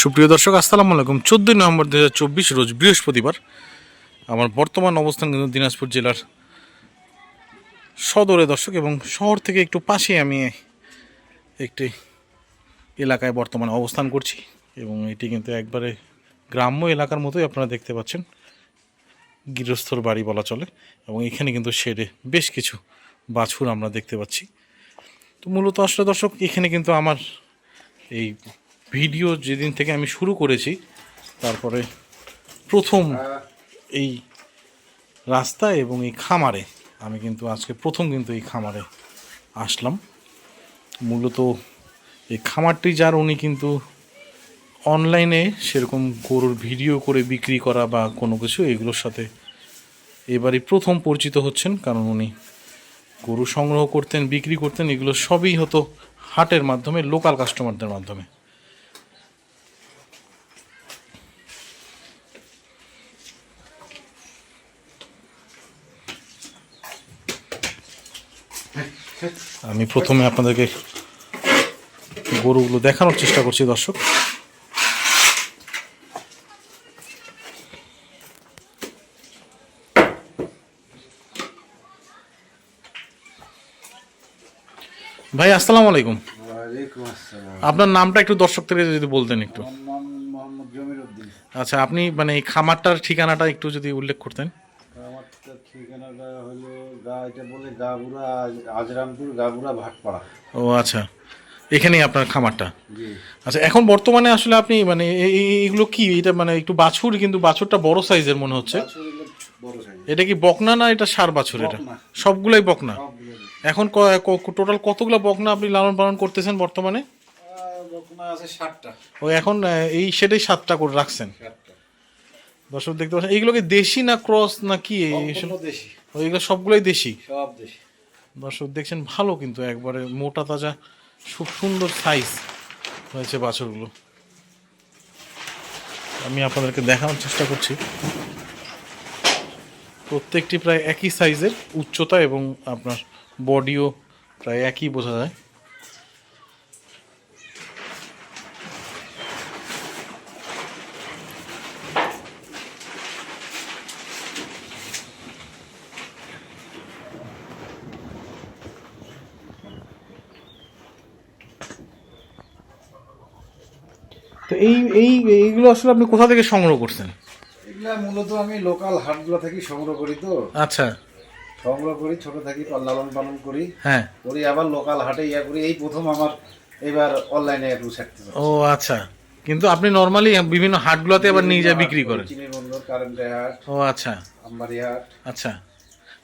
সুপ্রিয় দর্শক, আসসালামু আলাইকুম। চোদ্দোই নভেম্বর দু হাজার চব্বিশ, রোজ বৃহস্পতিবার, আমার বর্তমান অবস্থান কিন্তু দিনাজপুর জেলার সদরে দর্শক, এবং শহর থেকে একটু পাশে আমি একটি এলাকায় বর্তমানে অবস্থান করছি, এবং এটি কিন্তু একবারে গ্রাম্য এলাকার মতোই আপনারা দেখতে পাচ্ছেন। গৃহস্থর বাড়ি বলা চলে, এবং এখানে কিন্তু শেডে বেশ কিছু বাছুর আমরা দেখতে পাচ্ছি। তো মূলত আসলে দর্শক, এখানে কিন্তু আমার এই ভিডিও যেদিন থেকে আমি শুরু করেছি তারপরে প্রথম এই রাস্তা এবং এই খামারে আমি কিন্তু আজকে প্রথম কিন্তু এই খামারে আসলাম। মূলত এই খামারটি যার উনি কিন্তু অনলাইনে সেরকম গরুর ভিডিও করে বিক্রি করা বা কোনো কিছু এগুলোর সাথে এবারই প্রথম পরিচিত হচ্ছেন কারণ উনি গরু সংগ্রহ করতেন বিক্রি করতেন এগুলো সবই হতো হাটের মাধ্যমে লোকাল কাস্টমারদের মাধ্যমে। আমি প্রথমে আপনাদেরকে গরুগুলো দেখানোর চেষ্টা করছি দর্শক। ভাই আসসালামু আলাইকুম। আপনার নামটা একটু দর্শকদের যদি বলতেন একটু। আচ্ছা আপনি মানে এই খামারটার ঠিকানাটা একটু যদি উল্লেখ করতেন। ঠিকানাটা হলো গা এটা বলে আজ- আজরামপুর গাবুরা ভাটপাড়া। ও আচ্ছা। এখানেই আপনার খামারটা? আচ্ছা এখন বর্তমানে আসলে আপনি মানে এ- এ- এগুলো কি? এটা মানে একটু বাছুর কিন্তু বাছুরটা বড় সাইজের মনে হচ্ছে। এটা কি বকনা না এটা সার বাছুর এটা। সবগুলাই বকনা? এখন টোটাল কতগুলো বকনা আপনি লালন পালন করতেছেন বর্তমানে? বকনা আছে ষাটটা। ও এখন এই সেটাই সাতটা করে রাখছেন। দর্শক দেখতে পাচ্ছেন এইগুলো কি দেশি না ক্রস না কি? দেশি। এগুলো সবগুলোই দেশি? সব দেশি। দর্শক দেখছেন ভালো কিন্তু একবারে মোটা তাজা খুব সুন্দর সাইজ হয়েছে বাছুরগুলো। আমি আপনাদেরকে দেখানোর চেষ্টা করছি। প্রত্যেকটি প্রায় একই সাইজের উচ্চতা এবং আপনার বডিও প্রায় একই বোঝা যায়। এই এই এইগুলো আসলে আপনি কোথা থেকে সংগ্রহ করছেন? এগুলা মূলত আমি লোকাল হাটগুলো থেকে সংগ্রহ করি তো। আচ্ছা। সংগ্রহ করি ছোট থাকি লালন পালন করি। হ্যাঁ। করি আবার লোকাল হাটে ইয়া করি। এই প্রথম আমার এবার অনলাইনে একটু ছাড়তে ও আচ্ছা। কিন্তু আপনি নর্মালি বিভিন্ন হাটগুলোতে আবার নিয়ে যায় বিক্রি করেন? চিনি বন্দর কারেন্টে হাট ও আচ্ছা। আমবাড়ি হাট। আচ্ছা।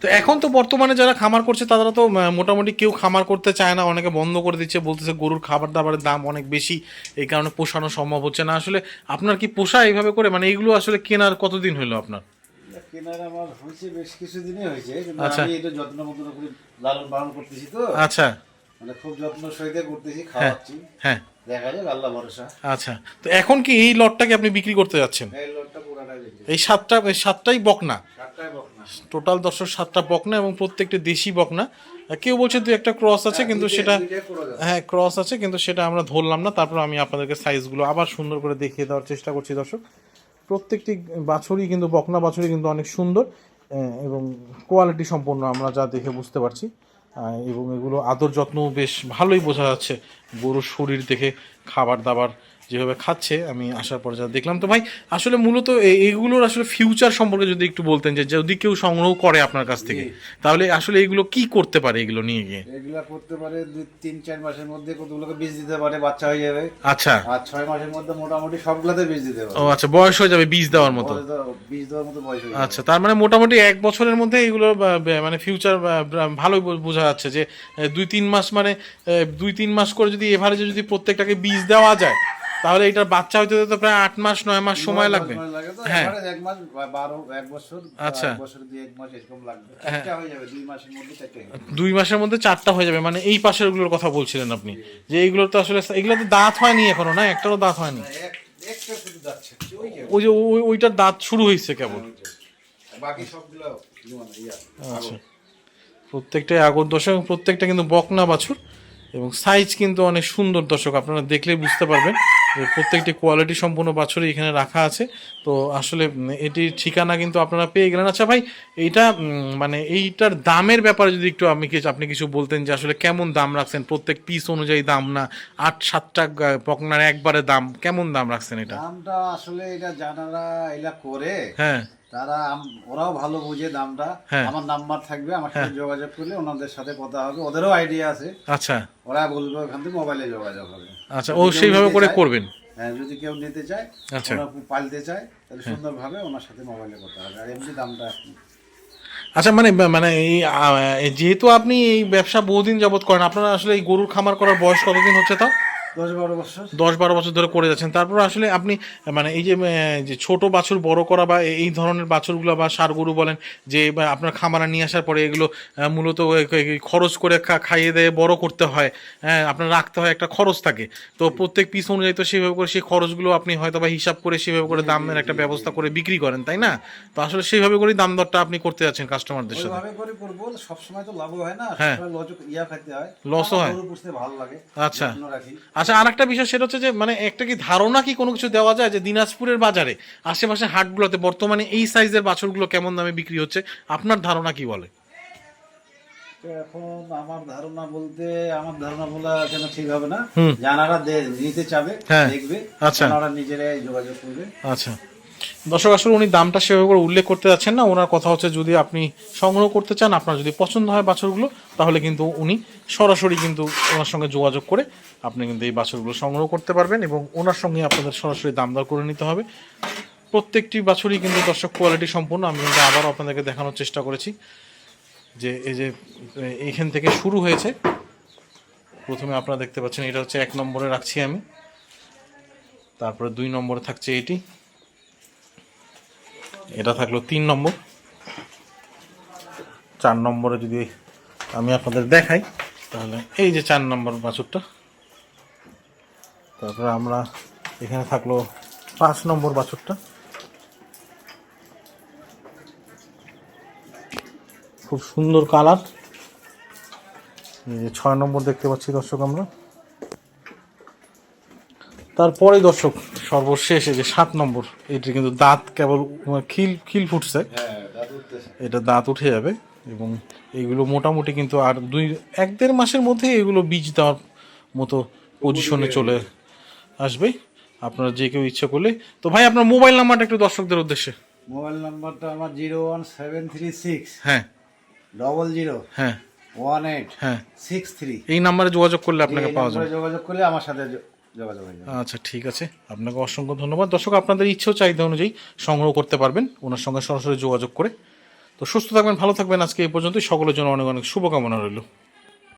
তো এখন তো বর্তমানে যারা খামার করছে তারা তো মোটামুটি কেউ খামার করতে চায় না। অনেকে বন্ধ করে দিচ্ছে বলতেছে গরুর খাবার দাবারের দাম অনেক বেশি এই কারণে পোষানো সম্ভব হচ্ছে না। আসলে আপনার কি পোষা এইভাবে করে? মানে এইগুলো আসলে কেনার কতদিন হলো আপনার? কেনার আমার হয়েছে বেশ কিছুদিনই হয়েছে আচ্ছা। আমি এটা যত্ন মতন করে লালন পালন করতেছি তো। আচ্ছা। মানে খুব যত্ন সহিতে করতেছি খাওয়াচ্ছি। হ্যাঁ। দেখা যাক আল্লাহ ভরসা। আচ্ছা। তো এখন কি এই লটটাকে আপনি বিক্রি করতে যাচ্ছেন? এই পুরাটাই এই সাতটা সাতটাই বকনা? সাতটাই বকনা। টোটাল দশশো সাতটা বকনা এবং প্রত্যেকটি দেশি বকনা। কেউ বলছে দু একটা ক্রস আছে কিন্তু সেটা। হ্যাঁ ক্রস আছে কিন্তু সেটা আমরা ধরলাম না। তারপর আমি আপনাদেরকে সাইজগুলো আবার সুন্দর করে দেখিয়ে দেওয়ার চেষ্টা করছি দর্শক। প্রত্যেকটি বাছুরই কিন্তু বকনা বাছুরই কিন্তু অনেক সুন্দর এবং কোয়ালিটি সম্পন্ন আমরা যা দেখে বুঝতে পারছি। এবং এগুলো আদর যত্ন বেশ ভালোই বোঝা যাচ্ছে গরুর শরীর দেখে খাবার দাবার যেভাবে খাচ্ছে আমি আসার পর যা দেখলাম। তো ভাই আসলে মূলত এ- এগুলোর আসলে ফিউচার সম্পর্কে যদি একটু বলতেন যে যদি কেউ সংগ্রহ করে আপনার কাছ থেকে তাহলে আসলে এগুলো কি করতে পারে এগুলো নিয়ে গিয়ে? এগুলা করতে পারে দুই তিন চার মাসের মধ্যে কতগুলোকে বীজ দিতে পারে বাচ্চা হয়ে যাবে। আচ্ছা। আর ছয় মাসের মধ্যে মোটামুটি সবগুলোতে বীজ দিতে পারে। ও আচ্ছা বয়স হয়ে যাবে বীজ দেওয়ার মতো? বীজ দেওয়ার মতো বয়স হয়ে যাবে। আচ্ছা তার মানে মোটামুটি এক বছরের মধ্যে এগুলো মানে ফিউচার ভালোই বো- বোঝা যাচ্ছে যে দুই তিন মাস মানে দুই তিন মাস করে যদি এভারেজে যদি প্রত্যেকটাকে বীজ দেওয়া যায় তাহলে এটার বাচ্চা হইতে তো প্রায় আট মাস নয় মাস সময় লাগবে। হ্যাঁ। এক মাস বারো এক বছর আচ্ছা। বছর দুই এক মাস এরকম লাগবে। হয়ে। যাবে দুই মাসের মধ্যে চারটে দুই মাসের মধ্যে চারটা হয়ে যাবে মানে এই পাশেরগুলোর কথা বলছিলেন আপনি। যে এইগুলো তো আসলে এগুলো তো দাঁত হয়নি এখনও না? একটারও দাঁত হয়নি। ওই যে ওই ওইটার দাঁত শুরু হয়েছে কেবল। বাকি সবগুলো আচ্ছা। প্রত্যেকটাই আগর এবং প্রত্যেকটা কিন্তু বকনা বাছুর এবং সাইজ কিন্তু অনেক সুন্দর দর্শক আপনারা দেখলেই বুঝতে পারবেন। প্রত্যেকটি কোয়ালিটি সম্পূর্ণ বাছুরি এখানে রাখা আছে। তো আসলে এটির ঠিকানা কিন্তু আপনারা পেয়ে গেলেন। আচ্ছা ভাই এইটা মানে এইটার দামের ব্যাপারে যদি একটু আমি কিছু আপনি কিছু বলতেন যে আসলে কেমন দাম রাখছেন? প্রত্যেক পিস অনুযায়ী দাম না? আট সাতটা পকনার একবারে দাম কেমন দাম রাখছেন এটা? দামটা আসলে এটা জানারা এলা করে। হ্যাঁ। তারা ওরাও ভালো বুঝে দামটা। হ্যাঁ। আমার নাম্বার থাকবে আমার সাথে যোগাযোগ করলে ওনাদের সাথে কথা হবে। ওদেরও আইডিয়া আছে। আচ্ছা। ওরা বলবে ওখান থেকে মোবাইলে যোগাযোগ হবে। আচ্ছা ও সেইভাবে করে করবেন? হ্যাঁ যদি কেউ নিতে চায় আচ্ছা। পালতে চায় তাহলে সুন্দরভাবে ওনার সাথে মোবাইলে কথা হবে। আর এমনি দামটা আচ্ছা মানে মানে এই যেহেতু আপনি এই ব্যবসা বহুদিন যাবত করেন আপনারা আসলে এই গরুর খামার করার বয়স কতদিন হচ্ছে তাও দশ বারো বছর ধরে করে যাচ্ছেন। তারপর আসলে আপনি মানে এই যে যে ছোট বাছুর বড় করা বা এই ধরনের বাছুরগুলো বা সার গরু বলেন যে আপনার খামারা নিয়ে আসার পরে এগুলো মূলত খরচ করে খাইয়ে দিয়ে বড় করতে হয় হ্যাঁ আপনার রাখতে হয় একটা খরচ থাকে। তো প্রত্যেক পিস অনুযায়ী তো সেভাবে করে সেই খরচগুলো আপনি হয়তো বা হিসাব করে সেভাবে করে দামের একটা ব্যবস্থা করে বিক্রি করেন তাই না? তো আসলে সেইভাবে করেই দাম দরটা আপনি করতে যাচ্ছেন কাস্টমারদের সাথে। ওইভাবে করে করব সবসময় তো লাভ হয় না হ্যাঁ। লসও হয়। গরু ভালো লাগে আচ্ছা। আচ্ছা আর একটা বিষয় সেটা হচ্ছে যে মানে একটা কি ধারণা কি কোনো কিছু দেওয়া যায় যে দিনাজপুরের বাজারে আশেপাশে হাটগুলোতে বর্তমানে এই সাইজের বাছুরগুলো কেমন দামে বিক্রি হচ্ছে আপনার ধারণা কি বলে এখন আমার ধারণা বলতে আমার ধারণা বলা কেন ঠিক হবে না। জানারা নিতে চাবে হ্যাঁ। দেখবে আচ্ছা। ওনারা নিজেরাই যোগাযোগ করবে আচ্ছা দর্শক, আসলে উনি দামটা সেভাবে করে উল্লেখ করতে যাচ্ছেন না। ওনার কথা হচ্ছে, যদি আপনি সংগ্রহ করতে চান, আপনার যদি পছন্দ হয় বাছুরগুলো, তাহলে কিন্তু উনি সরাসরি কিন্তু ওনার সঙ্গে যোগাযোগ করে আপনি কিন্তু এই বাছুরগুলো সংগ্রহ করতে পারবেন এবং ওনার সঙ্গে আপনাদের সরাসরি দাম দর করে নিতে হবে। প্রত্যেকটি বাছুরই কিন্তু দর্শক কোয়ালিটি সম্পূর্ণ। আমি কিন্তু আবারও আপনাদেরকে দেখানোর চেষ্টা করেছি যে এই যে এইখান থেকে শুরু হয়েছে। প্রথমে আপনারা দেখতে পাচ্ছেন, এটা হচ্ছে এক নম্বরে রাখছি আমি। তারপরে দুই নম্বরে থাকছে এটি। এটা থাকল তিন নম্বর। চার নম্বরে যদি আমি আপনাদের দেখাই, তাহলে এই যে চার নম্বর বাছুরটা, তারপরে আমরা এখানে থাকল পাঁচ নম্বর বাছুরটা। খুব সুন্দর কালার। ছয় নম্বর দেখতে পাচ্ছি দর্শক আমরা। তারপরে দর্শক সর্বশেষ এই যে সাত নম্বর এটি কিন্তু দাঁত কেবল খিল খিল ফুটছে। হ্যাঁ এটা দাঁত উঠে যাবে এবং এইগুলো মোটামুটি কিন্তু আর দুই এক দেড় মাসের মধ্যে এগুলো বীজ দেওয়ার মতো পজিশনে চলে আসবে। আপনারা যে কেউ ইচ্ছা করলে তো ভাই আপনার মোবাইল নাম্বারটা একটু দর্শকদের উদ্দেশ্যে। মোবাইল নাম্বারটা আমার zero one seven three six. হ্যাঁ। Double zero. হ্যাঁ। ওয়ান এইট হ্যাঁ। Six three. এই নাম্বারে যোগাযোগ করলে আপনাকে পাওয়া যাবে। যোগাযোগ করলে আমার সাথে আচ্ছা ঠিক আছে। আপনাকে অসংখ্য ধন্যবাদ। দর্শক, আপনাদের ইচ্ছেও চাহিদা অনুযায়ী সংগ্রহ করতে পারবেন ওনার সঙ্গে সরাসরি যোগাযোগ করে। তো সুস্থ থাকবেন, ভালো থাকবেন। আজকে এই পর্যন্তই। সকলের জন্য অনেক অনেক শুভকামনা রইল।